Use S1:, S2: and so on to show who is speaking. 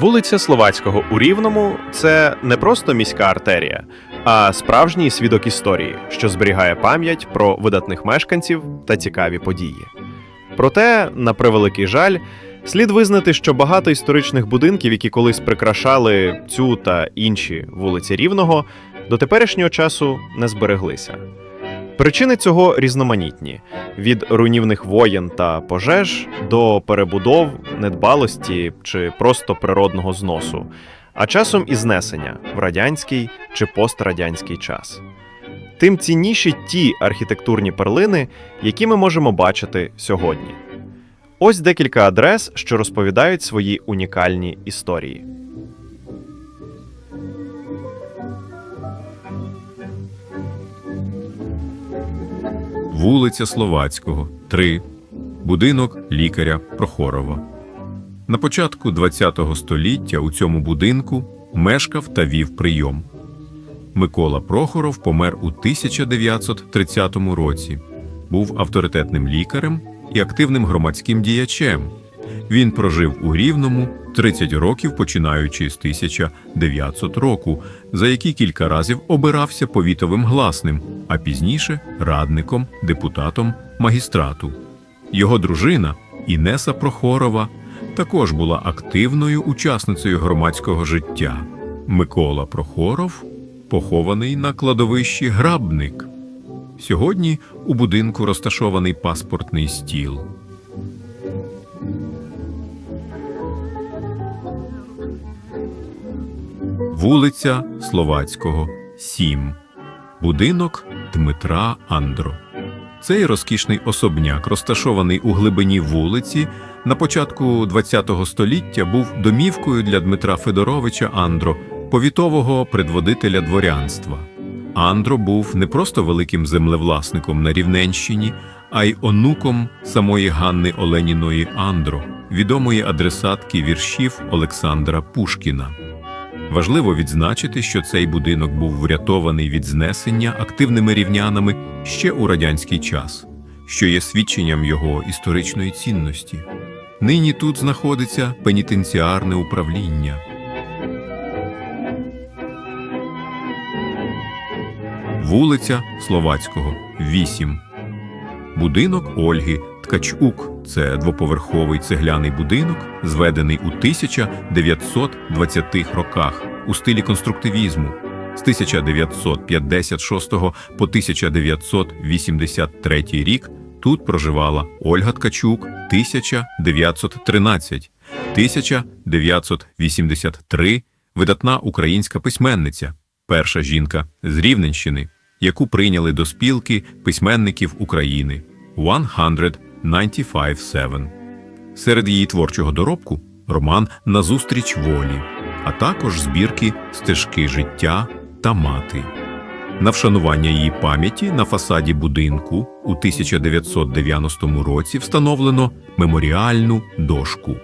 S1: Вулиця Словацького у Рівному це не просто міська артерія, а справжній свідок історії, що зберігає пам'ять про видатних мешканців та цікаві події. Проте, на превеликий жаль, слід визнати, що багато історичних будинків, які колись прикрашали цю та інші вулиці Рівного, до теперішнього часу не збереглися. Причини цього різноманітні: від руйнівних воєн та пожеж до перебудов, недбалості чи просто природного зносу, а часом і знесення в радянський чи пострадянський час. Тим цінніші ті архітектурні перлини, які ми можемо бачити сьогодні. Ось декілька адрес, що розповідають свої унікальні історії.
S2: Вулиця Словацького, 3. Будинок лікаря Прохорова. На початку ХХ століття у цьому будинку мешкав та вів прийом. Микола Прохоров помер у 1930 році. Був авторитетним лікарем і активним громадським діячем. Він прожив у Рівному 30 років, починаючи з 1900 року, за які кілька разів обирався повітовим гласним, а пізніше радником, депутатом магістрату. Його дружина Інеса Прохорова також була активною учасницею громадського життя. Микола Прохоров похований на кладовищі Грабник. Сьогодні у будинку розташований паспортний стіл. Вулиця Словацького, 7. Будинок Дмитра Андро. Цей розкішний особняк, розташований у глибині вулиці, на початку ХХ століття був домівкою для Дмитра Федоровича Андро, повітового предводителя дворянства. Андро був не просто великим землевласником на Рівненщині, а й онуком самої Ганни Оленіної Андро, відомої адресатки віршів Олександра Пушкіна. Важливо відзначити, що цей будинок був врятований від знесення активними рівнянами ще у радянський час, що є свідченням його історичної цінності. Нині тут знаходиться пенітенціарне управління. Вулиця Словацького, 8. Будинок Ольги Ткачук це двоповерховий цегляний будинок, зведений у 1920-х роках у стилі конструктивізму з 1956 по 1983 рік. Тут проживала Ольга Ткачук 1913 1983 видатна українська письменниця, перша жінка з Рівненщини, яку прийняли до спілки письменників України 195-7. Серед її творчого доробку роман Назустріч волі, а також збірки Стежки життя та мати. На вшанування її пам'яті на фасаді будинку у 1990 році встановлено меморіальну дошку.